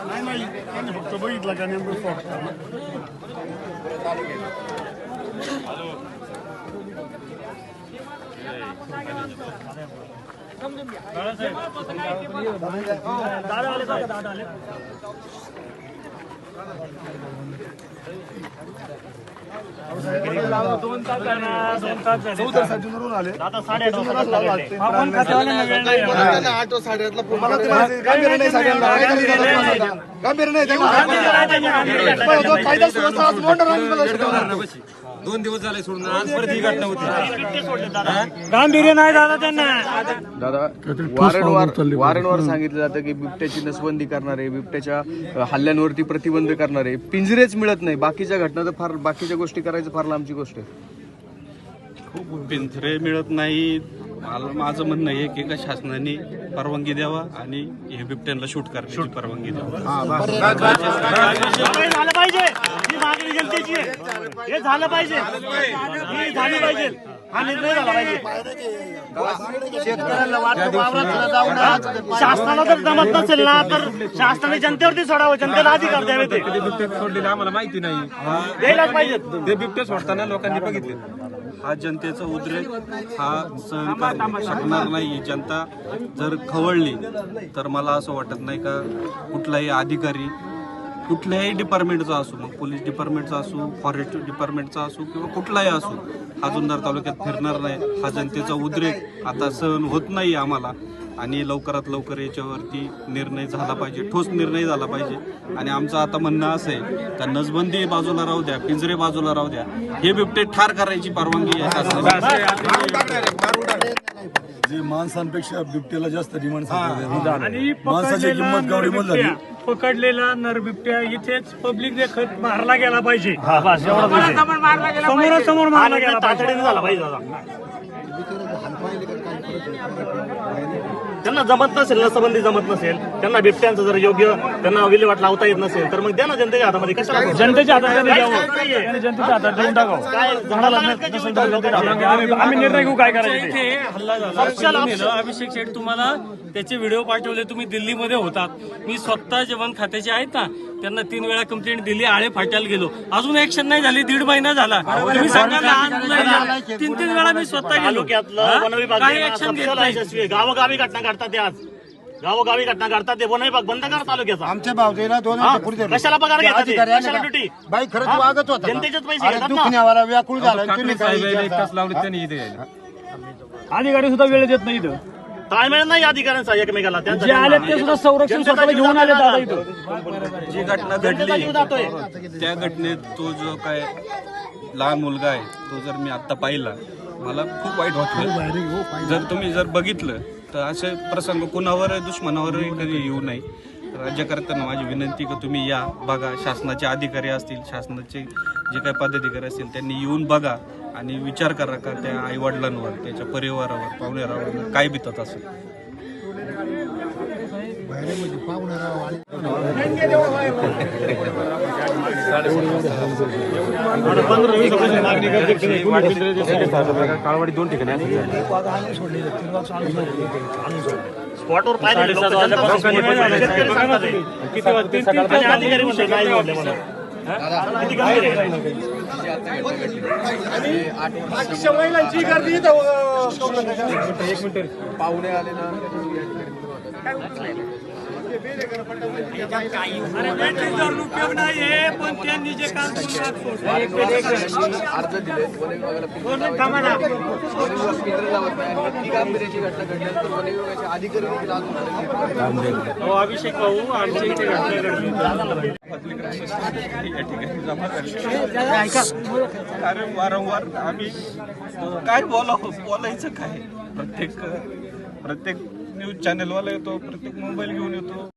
नाही नाही त्यांनी फक्त बघितलं का नेमकं शॉक चौदा सचिनवरून आले आठो साडेआठला फोन मला तर गंभीर नाही गंभीर नाही त्यांना तो कायदा सुव्यवस्था आज मोठा रांग मला शिकवणार. दोन दिवस झाले सोडून आज परत ही घटना होती. गांभीर्य नाही दादा त्यांना. दादा वारंवार वारंवार सांगितलं जातं की बिबट्याची नसबंदी करणार आहे बिबट्याच्या हल्ल्यांवरती प्रतिबंध करणार आहे पिंजरेच मिळत नाही. बाकीच्या घटना तर फार बाकीच्या गोष्टी करायचं फार लांबची गोष्ट आहे. पिंजरे मिळत नाही मला माझं म्हणणं आहे की एका शासनाने परवानगी द्यावा आणि हे बिबट्यांना शूट करण्याची परवानगी द्यावा. हे झालं पाहिजे. ही मागणी जनतेची आहे हे झालं पाहिजे. ही झाली पाहिजे. हा निर्णय झाला पाहिजे. शासनाला जर जमत नसेल ना तर शासनाने जनतेवरती सोडावं जनतेला अधिकार द्यावे ते. ते बिबटे सोडलेले आम्हाला माहिती नाही. द्यायलाच पाहिजे. ते बिबटे सोडताना लोकांनी बघितले. हा जनतेचा उद्रेक हा सहन करू शकणार नाही जनता. जर खवळली तर मला असं वाटत नाही का कुठलाही अधिकारी कुठल्याही डिपार्टमेंटचा असू मग पोलीस डिपार्टमेंटचा असू फॉरेस्ट डिपार्टमेंटचा असू किंवा कुठलाही असू हा जुन्नर तालुक्यात फिरणार नाही हा जनतेचा उद्रेक आता सहन होत नाही आम्हाला. आणि लवकरात लवकर याच्यावरती निर्णय झाला पाहिजे ठोस निर्णय झाला पाहिजे. आणि आमचं आता म्हणणं असं आहे का नसबंदी बाजूला राहू द्या पिंजरे बाजूला राहू द्या. हे बिबटे ठार करायची परवानगी. जे माणसांपेक्षा बिबट्याला जास्त डिमांड आणि गावडी मोल झाली पकडलेला नर बिबट्या. इथेच पब्लिक देखत मारला गेला पाहिजे. समोर समोर मारला गेला पाहिजे. त्यांना जमत नसेल नसबंदी जमत नसेल त्यांना बिबट्यांचं जर योग्य त्यांना विल्हेवाट लावता येत नसेल तर मग द्या ना जनतेच्या हातामध्ये. कशाला जनतेच्या हातात जनतेच्या हातात देऊन टाकावं. काय झाडाला नसेल तर जनतेच्या हातात. आम्ही निर्णय घेऊ काय करायचं ते. हल्ला झाला. नेलं. अभिषेक शेठ तुम्हाला त्याचे व्हिडिओ पाठवले. तुम्ही दिल्लीमध्ये होतात. मी स्वतः जेवण खात्याचे आहेत ना. त्यांना तीन वेळा कंप्लेंट दिली आळे फाट्याला गेलो अजून ऍक्शन नाही झाली दीड महिना झाला तुम्ही सांगा लहान मुलं. तीन तीन वेळा मी स्वतः गेलो काही ऍक्शन घेत नाही. गावोगावी घटना घडतात ते आज गावोगावी घटना घडतात ते वन विभाग बंद करा तालुक्याचा आमच्या भावजेला दोन. कशाला पगार कशाला? ड्युटी? बाई खरंच? वागत होता का? जनतेचेच पैसे घेतात ना. व्याकुळ झाला त्यांनी इथे अधिकारी सुद्धा वेळ देत नाही इथं ताळमेळ नाही अधिकाऱ्यांचा एकमेकाला त्यांचा जे आले ते सुद्धा संरक्षण स्वतःला घेऊन आले दादा इथं जी घटना जनतेचा जीव जातोय. घडली त्या घटनेत तो जो काय लहान मुलगा आहे तो जर मी आता पाहिला मला खूप वाईट वाटलं जर तुम्ही जर बघितलं तर असे प्रसंग कुणावर दुश्मनावर कधी येऊ नये. राज्यकर्त्यांना माझी विनंती की तुम्ही या बघा. शासनाचे अधिकारी असतील शासनाचे जे काही पदाधिकारी असतील त्यांनी येऊन बघा. आणि विचार करा का त्या आईवडिलांवर त्याच्या परिवारावर पाहुण्यारावर काय बितत असेल? काळवाडी दोन ठिकाणी. स्पॉटवर पाहिजे म्हणून. हा? किती गंभीर आहे? पाहुणे आले ना उपयोग नाहीये पण त्यांनी जे काम अर्ज दिले वन विभागाला वन विभाग लावत नाही घटना घडल्यानंतर वन विभागाचे अधिकारी देखील अजून हो, अभिषेक भाऊ आमच्या इथे घटना घडली कारण वारंवार आम्ही काय बोला बोलायचं काय? प्रत्येक प्रत्येक न्यूज चॅनलवाला येतो प्रत्येक मोबाईल घेऊन येतो.